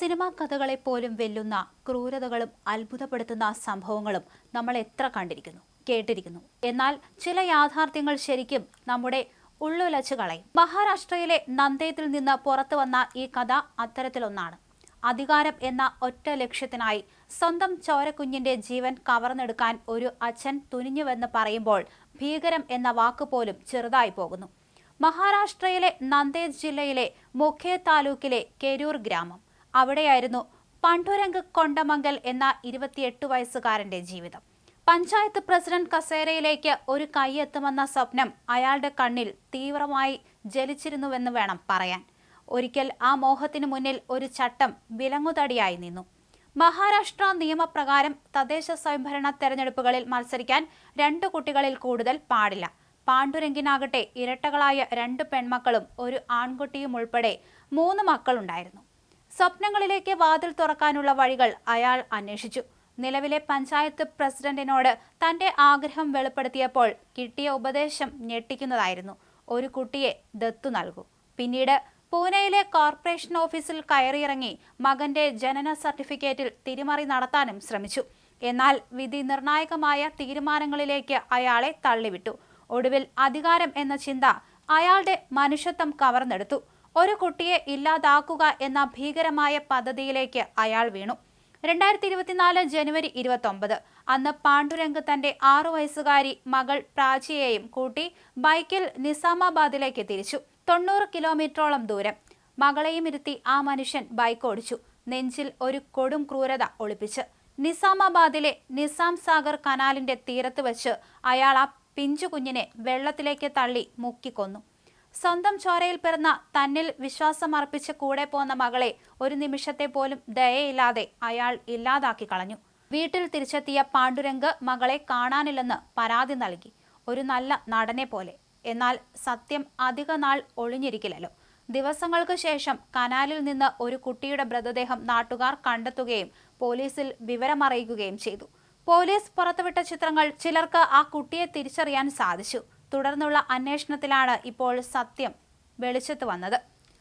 Cinema കഥകളെ പോലും വെല്ലുന്ന ക്രൂരതകളും അത്ഭുതപ്പെടുത്തുന്ന സംഭവങ്ങളും നമ്മൾ എത്ര കണ്ടിരിക്കുന്നു കേട്ടിരിക്കുന്നു. എന്നാൽ ചില യാഥാർത്ഥ്യങ്ങൾ ശരിക്കും നമ്മുടെ ഉള്ളുലച്ചു കളയും. മഹാരാഷ്ട്രയിലെ നന്ദേത്തിൽ നിന്ന് പുറത്തു വന്ന ഈ കഥ അത്തരത്തിലൊന്നാണ്. അധികാരം എന്ന ഒറ്റ ലക്ഷ്യത്തിനായി സ്വന്തം ചോരക്കുഞ്ഞിന്റെ ജീവൻ കവർന്നെടുക്കാൻ ഒരു അച്ഛൻ തുനിഞ്ഞുവെന്ന് പറയുമ്പോൾ ഭീകരം എന്ന വാക്ക് പോലും ചെറുതായി പോകുന്നു. മഹാരാഷ്ട്രയിലെ നന്ദേദ് ജില്ലയിലെ മുഖേ താലൂക്കിലെ കെരൂർ ഗ്രാമം. അവിടെയായിരുന്നു പണ്ടുരംഗ് കൊണ്ടമംഗൽ എന്ന ഇരുപത്തിയെട്ട് വയസ്സുകാരന്റെ ജീവിതം. പഞ്ചായത്ത് പ്രസിഡന്റ് കസേരയിലേക്ക് ഒരു കൈയെത്തുമെന്ന സ്വപ്നം അയാളുടെ കണ്ണിൽ തീവ്രമായി ജലിച്ചിരുന്നുവെന്ന് വേണം പറയാൻ. ഒരിക്കൽ ആ മോഹത്തിനു മുന്നിൽ ഒരു ചട്ടം വിലങ്ങുതടിയായി നിന്നു. മഹാരാഷ്ട്ര നിയമപ്രകാരം തദ്ദേശ സ്വയംഭരണ തെരഞ്ഞെടുപ്പുകളിൽ മത്സരിക്കാൻ രണ്ട് കുട്ടികളിൽ കൂടുതൽ പാടില്ല. പാണ്ഡുരംഗിനാകട്ടെ ഇരട്ടകളായ രണ്ട് പെൺമക്കളും ഒരു ആൺകുട്ടിയും ഉൾപ്പെടെ മൂന്ന് മക്കളുണ്ടായിരുന്നു. സ്വപ്നങ്ങളിലേക്ക് വാതിൽ തുറക്കാനുള്ള വഴികൾ അയാൾ അന്വേഷിച്ചു. നിലവിലെ പഞ്ചായത്ത് പ്രസിഡന്റിനോട് തന്റെ ആഗ്രഹം വെളിപ്പെടുത്തിയപ്പോൾ കിട്ടിയ ഉപദേശം ഞെട്ടിക്കുന്നതായിരുന്നു. ഒരു കുട്ടിയെ ദത്തു നൽകൂ. പിന്നീട് പൂനെയിലെ കോർപ്പറേഷൻ ഓഫീസിൽ കയറിയിറങ്ങി മകന്റെ ജനന സർട്ടിഫിക്കറ്റിൽ തിരിമറി നടത്താനും ശ്രമിച്ചു. എന്നാൽ വിധി നിർണായകമായ തീരുമാനങ്ങളിലേക്ക് അയാളെ തള്ളിവിട്ടു. ഒടുവിൽ അധികാരം എന്ന ചിന്ത അയാളുടെ മനുഷ്യത്വം കവർന്നെടുത്തു. ഒരു കുട്ടിയെ ഇല്ലാതാക്കുക എന്ന ഭീകരമായ പദ്ധതിയിലേക്ക് അയാൾ വീണു. രണ്ടായിരത്തി ഇരുപത്തിനാല് ജനുവരി ഇരുപത്തൊമ്പത് അന്ന് പാണ്ഡുരംഗ് തന്റെ ആറു വയസ്സുകാരി മകൾ പ്രാചിയെയും കൂട്ടി ബൈക്കിൽ നിസാമാബാദിലേക്ക് തിരിച്ചു. തൊണ്ണൂറ് കിലോമീറ്ററോളം ദൂരം. മകളെയും ഇരുത്തി ആ മനുഷ്യൻ ബൈക്ക് ഓടിച്ചു. നെഞ്ചിൽ ഒരു കൊടും ക്രൂരത ഒളിപ്പിച്ച്. നിസാമാബാദിലെ നിസാം സാഗർ കനാലിന്റെ തീരത്ത് വെച്ച് അയാൾ ആ പിഞ്ചു കുഞ്ഞിനെ വെള്ളത്തിലേക്ക് തള്ളി മുക്കിക്കൊന്നു. സ്വന്തം ചോരയിൽ പിറന്ന തന്നിൽ വിശ്വാസമർപ്പിച്ച് കൂടെ പോന്ന മകളെ ഒരു നിമിഷത്തെ പോലും ദയയില്ലാതെ അയാൾ ഇല്ലാതാക്കി കളഞ്ഞു. വീട്ടിൽ തിരിച്ചെത്തിയ പാണ്ഡുരംഗ് മകളെ കാണാനില്ലെന്ന് പരാതി നൽകി. ഒരു നല്ല നടനെ പോലെ. എന്നാൽ സത്യം അധിക നാൾ ഒളിഞ്ഞിരിക്കില്ലല്ലോ. ദിവസങ്ങൾക്ക് ശേഷം കനാലിൽ നിന്ന് ഒരു കുട്ടിയുടെ മൃതദേഹം നാട്ടുകാർ കണ്ടെത്തുകയും പോലീസിൽ വിവരമറിയിക്കുകയും ചെയ്തു. പോലീസ് പുറത്തുവിട്ട ചിത്രങ്ങൾ ചിലർക്ക് ആ കുട്ടിയെ തിരിച്ചറിയാൻ സാധിച്ചു. തുടർന്നുള്ള അന്വേഷണത്തിലാണ് ഇപ്പോൾ സത്യം വെളിച്ചത്ത് വന്നത്.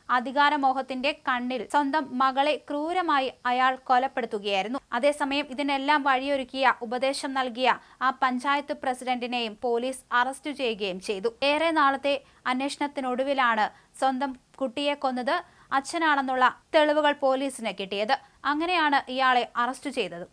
അധികാരമോഹത്തിന്റെ കണ്ണിൽ സ്വന്തം മകളെ ക്രൂരമായി അയാൾ കൊലപ്പെടുത്തുകയായിരുന്നു. അതേസമയം ഇതിനെല്ലാം വഴിയൊരുക്കിയ ഉപദേശം നൽകിയ ആ പഞ്ചായത്ത് പ്രസിഡന്റിനെയും പോലീസ് അറസ്റ്റ് ചെയ്യുകയും ചെയ്തു. ഏറെ നാളത്തെ അന്വേഷണത്തിനൊടുവിലാണ് സ്വന്തം കുട്ടിയെ കൊന്നത് അച്ഛനാണെന്നുള്ള തെളിവുകൾ പോലീസിന് കിട്ടിയത്. അങ്ങനെയാണ് ഇയാളെ അറസ്റ്റ് ചെയ്തത്.